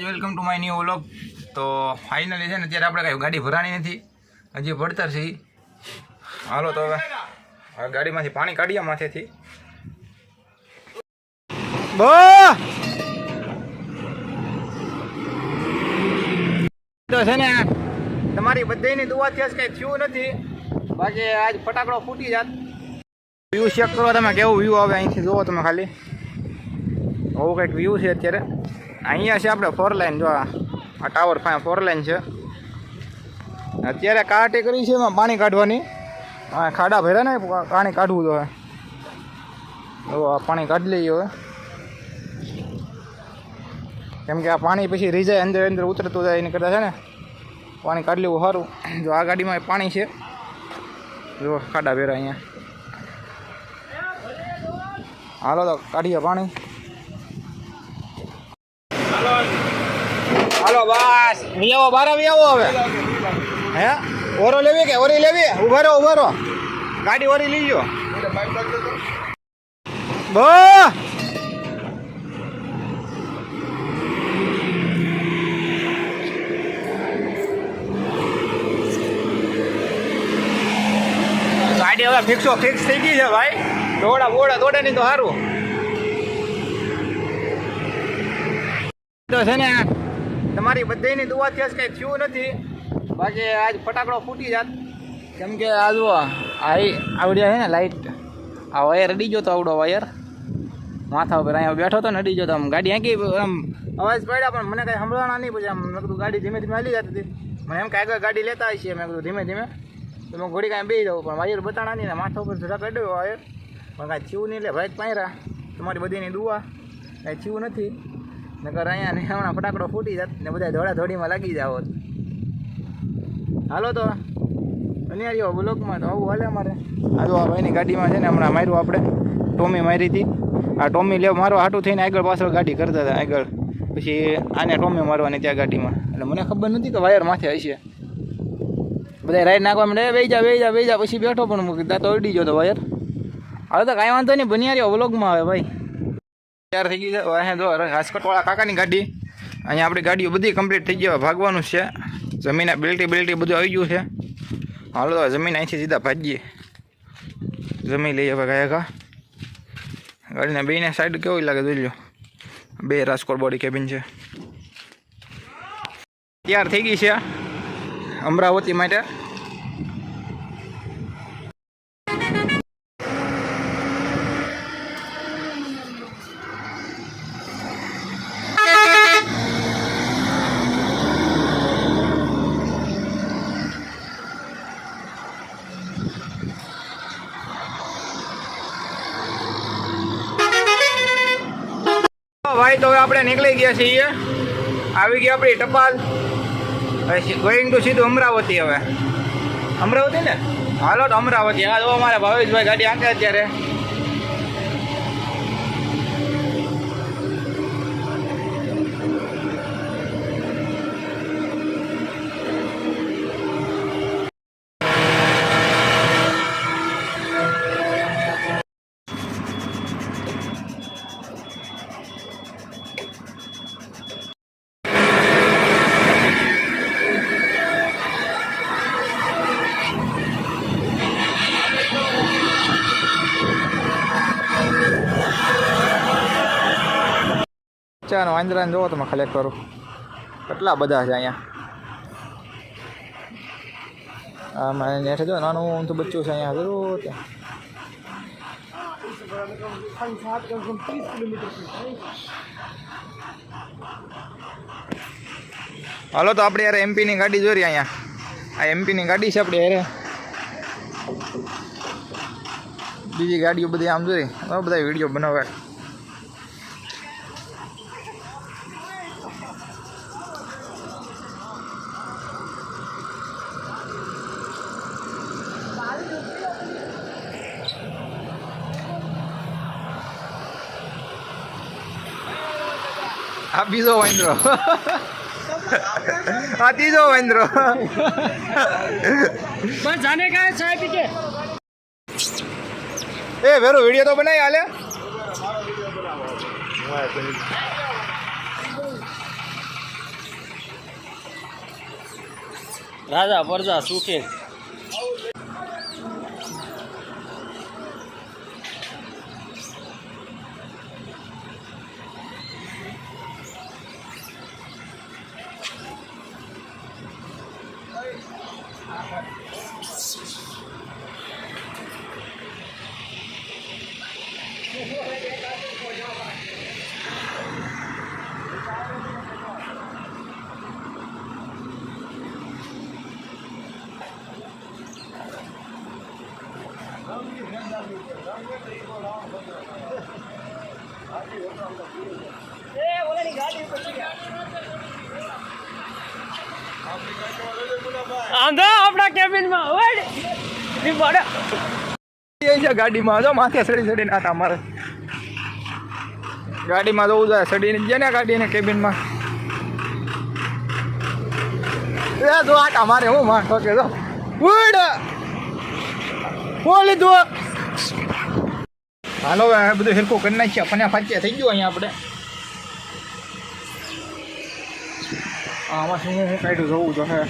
Welcome to my new vlog તો finally છે ને, અત્યારે આપણે કાંઈ ગાડી ભરાણી નથી. હજી ભરતર છે હાલો તો હવે ગાડીમાંથી પાણી કાઢીએ માથેથી. બો! તો છે ને, તમારી બધાની દુવાથી આજ કાંઈ થયું નથી. બાકી આજ ફટાકડો ફૂટી જાત. વ્યૂ ચેક કરો તમે, કેવું વ્યૂ આવે અહીંથી જુઓ તમે ખાલી. આવું કંઈક વ્યૂ છે અત્યારે. અહીંયા છે આપણે ફોર લાઈન જો આ ટાવર પાસે ફોર લાઈન છે. અત્યારે કાટે કરી છે એમાં પાણી કાઢવાની. હા, ખાડા ભર્યા ને પાણી કાઢવું તો હવે આ પાણી કાઢી લઈએ હવે. કેમ કે આ પાણી પછી રીજાય અંદર અંદર ઉતરતું જાય એની કરતાં છે ને. પાણી કાઢી લેવું સારું. જો આ ગાડીમાં પાણી છે. જો ખાડા ભેરા અહીંયા. હાલો તો કાઢીએ પાણી. હાલો, બસ. વિયાવો બાર વિયાવો હવે. હે? ઓરો લેવી કે? ઓરી લેવી? ઊભા રહો ઊભા રહો. ગાડી ઓરી લીજો. બો! ગાડી હવે ફિક્સો ફિક્સ થઈ ગઈ છે, ભાઈ. દોડા, બોડા, દોડે નહીં તો સારું તો છે ને તમારી બધાની દુવાથી જ કંઈ થયું નથી. બાકી આજ ફટાકડો ફૂટી જાત. કેમ કે આ જુઓ, આ આવડ્યા છે ને લાઈટ આ વાયર અડી ગયો તો આવડો વાયર માથા ઉપર અહીંયા બેઠો તો ને અડી ગયો તો આમ ગાડી આંકી આમ અવાજ પડ્યા, પણ મને કાંઈ સંભળાણા નહીં પછી આમ મેં કીધું ગાડી ધીમે ધીમે હાલી જતી હતી. મને એમ કે આગળ ગાડી લેતા આવી છીએ, મેં કીધું ધીમે ધીમે. તો હું ઘોડી કાંઈ બેસી જાઉં, પણ વાયર બતાણા નહીં ને માથા ઉપર જરા કાઢ્યો વાયર પણ કાંઈ થયું નહીં એટલે ભાઈ પાયરા તમારી બધીની દુઆ. કાંઈ થયું નથી. નકર અહીંયા ને હમણાં ફટાકડો ફૂટી જાત ને બધા દોડા દોડીમાં લાગી જાવ હાલો તો અનિયારીઓ બ્લોકમાં તો આવું હાલે મારે આ જો આ ભાઈની ગાડીમાં છે ને હમણાં માર્યું આપણે. ટોમી મારી હતી. આ ટોમી લેવ મારવા હાટું થઈને આગળ પાછળ ગાડી કરતા હતા, આગળ. પછી આને ટોમી મારવાની ત્યાં ગાડીમાં. એટલે મને ખબર નથી કે વાયર માથે હશે. બધા રાઈડ નાખવા મળે વેઈ જા વેઈ જા વેઈ જા પછી બેઠો પણ મૂકી તો અડી જતો તો વાયર. હવે તો કાંઈ વાંધો નહીં બનિયારીઓ બ્લોકમાં આવે ભાઈ. તૈયાર થઈ ગઈ છે. અહીંયા જો રાજકોટવાળા કાકાની ગાડી. અહીંયા આપણી ગાડીઓ બધી કમ્પ્લીટ થઈ ગઈ. ભાગવાનું છે. જમીન બિલ્ટી બિલ્ટી બધું આવી ગયું છે. હાલો તો જમીન અહીંથી સીધા ભાગીએ. જમી લઈએ હવે ગયા ગાડીના બેને સાઈડ કેવું લાગે જોઈ લો. બે રાજકોટ બોડી કેબિન છે. તૈયાર થઈ ગઈ છે. અમરાવતી માટે. ભાઈ, તો હવે આપણે નીકળી ગયા છીએ. આવી ગયા આપણી ટપાલ. ગોઈંગ ટુ સીધું અમરાવતી હવે. અમરાવતી ને? હાલો તો અમરાવતી. હા તો અમારા ભાવેશભાઈ ગાડી આંકે અત્યારે. ચાલો વાંદરાને જોવો તમે ખાલી કરો કેટલા બધા છે અહીંયા આમાં નેઠે જો નાનું ઊંધું બચ્ચું છે અહીંયા જરૂર ત્યાં હાલો તો આપણે યાર એમપીની ગાડી જોરી અહીંયા આ એમપીની ગાડી છે આપણે યારે બીજી ગાડીઓ બધી આમ જોઈ હવે બધા વીડિયો બનાવે આ બીજો વાંદરો. આ ત્રીજો વાંદરો. પણ જાને કાય ચાય પીકે એ વેરો વિડિયો તો બનાવી આલે રાજા પરજા સુખે. આંધો આપણા કેબિનમાં ઓય! બડે એ છે ગાડીમાં. જો માથે સડી સડીને આટા મારે ગાડીમાં જવું જાય સડીને જ ને ગાડીને કેબિનમાં એ જો આટા મારે હું માં ઠોકે જો. ઉડ! બોલી દો હાલો બધું હિરકું કરી નાખ્યા ફન્યા ફાચ્યા થઈ ગયું અહીંયા આપણે. આમાં શું હું કાઢ્યું જવું તો હે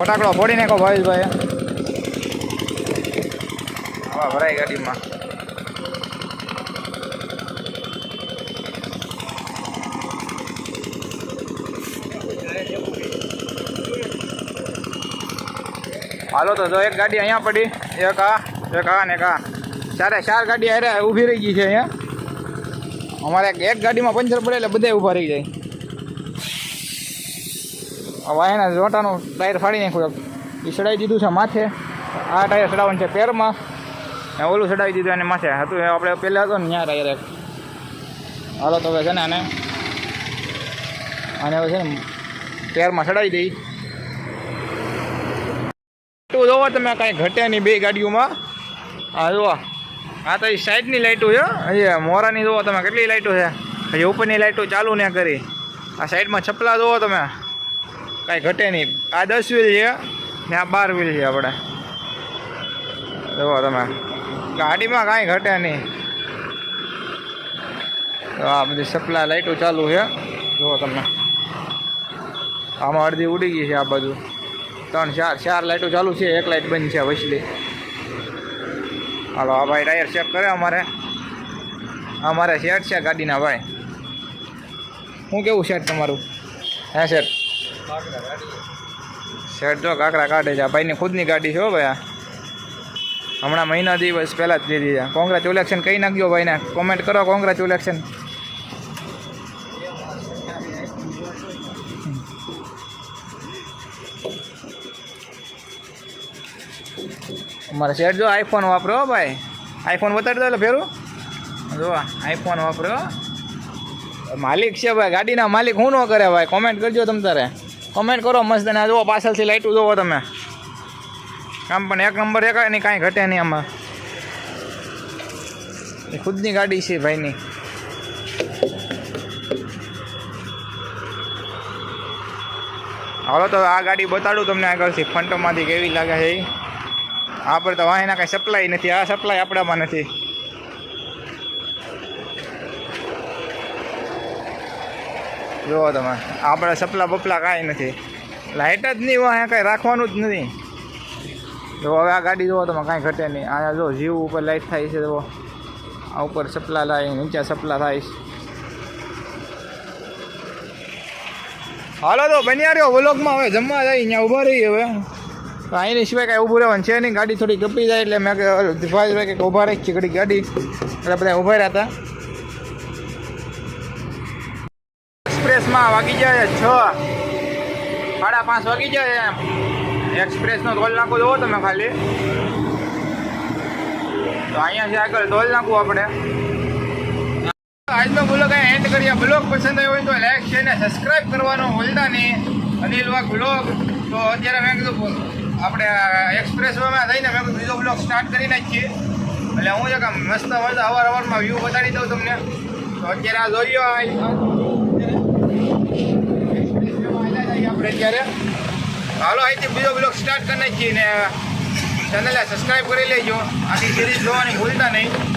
ફટાકડો ફોડી નાખો ભાવેશભાઈ હવા ભરાય ગાડીમાં હાલો તો જો એક ગાડી અહીંયા પડી. એક આ એક આ ને એક આ. ચારે ચાર ગાડી અરે ઊભી રહી ગઈ છે અહીંયા. અમારે એક- ગાડીમાં પંચર પડે એટલે બધા ઊભા રહી જાય. હવે એના જોટાનું ટાયર ફાડી નાખ્યું. એ ચડાવી દીધું છે માથે. આ ટાયર ચડાવવાનું છે પેરમાં. ને ઓલું ચડાવી દીધું એને માથે. હતું એ આપણે પહેલાં હતો ને ત્યાં ટાયર હાલો તો છે ને આને આને હવે છે ને પેરમાં ચડાવી દઈ. જોવો તમે કાંઈ ઘટે નહીં બે ગાડીઓમાં. હા જુઓ, આ તો એ સાઈડની લાઇટો છે અહીંયા મોરાની જુઓ તમે કેટલી લાઇટો છે. હજી ઉપરની લાઇટો ચાલુ ને કરી. આ સાઈડમાં છપલા જુઓ તમે. કાંઈ ઘટે નહીં. આ દસ વ્હીલ છે ને આ બાર વ્હીલ છે આપણે. જુઓ તમે. ગાડીમાં કાંઈ ઘટે નહીં. આ બધી સપ્લાય લાઇટો ચાલુ છે. જુઓ તમે. આમાં અડધી ઉડી ગઈ છે આ બધું ત્રણ, ચાર ચાર લાઇટો ચાલુ છે. એક લાઇટ બંધ છે વસલી હાલો, આ ભાઈ ટાયર ચેક કરે અમારે. અમારે શેટ છે ગાડીના ભાઈ. શું કેવું શેટ તમારું? હે શેટ શેઠ જો કાકરા કાઢે છે. આ ભાઈની ખુદની ગાડી છે હો ભાઈ આ. હમણાં મહિના દિવસ પહેલાં જ દીધી છે. કોંગ્રેચ્યુલેશન કહી નાખજો ભાઈને. કોમેન્ટ કરો કોંગ્રેચ્યુલેશન અમારે શેઠ જો આઈફોન વાપરો ભાઈ. આઈફોન બતાડી દો એટલે ફેરું જો આઈફોન વાપરો. માલિક છે ભાઈ, ગાડીના માલિક હું ન કરે ભાઈ. કોમેન્ટ કરજો તમ તારે. કોમેન્ટ કરો મસ્ત ને જુઓ, પાછળથી લાઇટું જુઓ તમે. આમ પણ એક નંબર એક નહીં કાંઈ ઘટે નહીં આમાં. એ ખુદની ગાડી છે ભાઈની. હાલો તો આ ગાડી બતાડું તમને આગળથી. ફંટોમાંથી કેવી લાગે છે એ? આ પર તો વાહીના કાંઈ સપ્લાય નથી. આ સપ્લાય આપણામાં નથી. જુઓ તમે આપણે સપલા બપલા કાંઈ નથી. લાઇટ જ નહીં હોય કાંઈ રાખવાનું જ નથી. જો હવે આ ગાડી જુઓ તમે, કાંઈ ઘટે નહીં. આ જો જીવ ઉપર લાઇટ થાય છે, જુઓ. આ ઉપર સપલા થાય નીચે સપલા થાય છે. હાલો તો, બન્યા રહ્યો. વ્લોગમાં હવે જમવા જાય અહીંયા ઊભા રહી હવે. તો અહીંની સિવાય કાંઈ ઊભું રહેવાનું છે નહીં. ગાડી થોડી ગપી જાય એટલે મેં ભાઈ કે ઊભા છે ઘડી ગાડી. એટલે બધા ઊભા રહ્યા હતા. એક્સપ્રેસમાં વાગી જાય છ સાડા પાંચ વાગી જાય એમ. એક્સપ્રેસનો ટોલ નાખો જોવો તમે ખાલી. તો અહીંયાથી આગળ ટોલ નાખવું આપણે. આજનો બ્લોગ અહીં એન્ડ કરીએ. બ્લોગ પસંદ આવ્યો હોય તો લાઈક છે ને સબસ્ક્રાઈબ કરવાનો ભૂલતા નહીં. અનિલ વાઘ બ્લોગ તો અત્યારે મેં કીધું આપણે એક્સપ્રેસમાં થઈને મેં બીજો બ્લોક સ્ટાર્ટ કરી નાખીએ. એટલે હું છે કે મસ્ત મસ્ત અવાર અવારમાં વ્યૂ બતાડી દઉં તમને. તો અત્યારે આ જોઈ આપણે અત્યારે. હાલો, અહીંથી બીજો બ્લોક સ્ટાર્ટ કરી નાખીએ ને ચેનલને સબસ્ક્રાઈબ કરી લેજો. આખી સિરીઝ જોવાની ભૂલતા નહીં.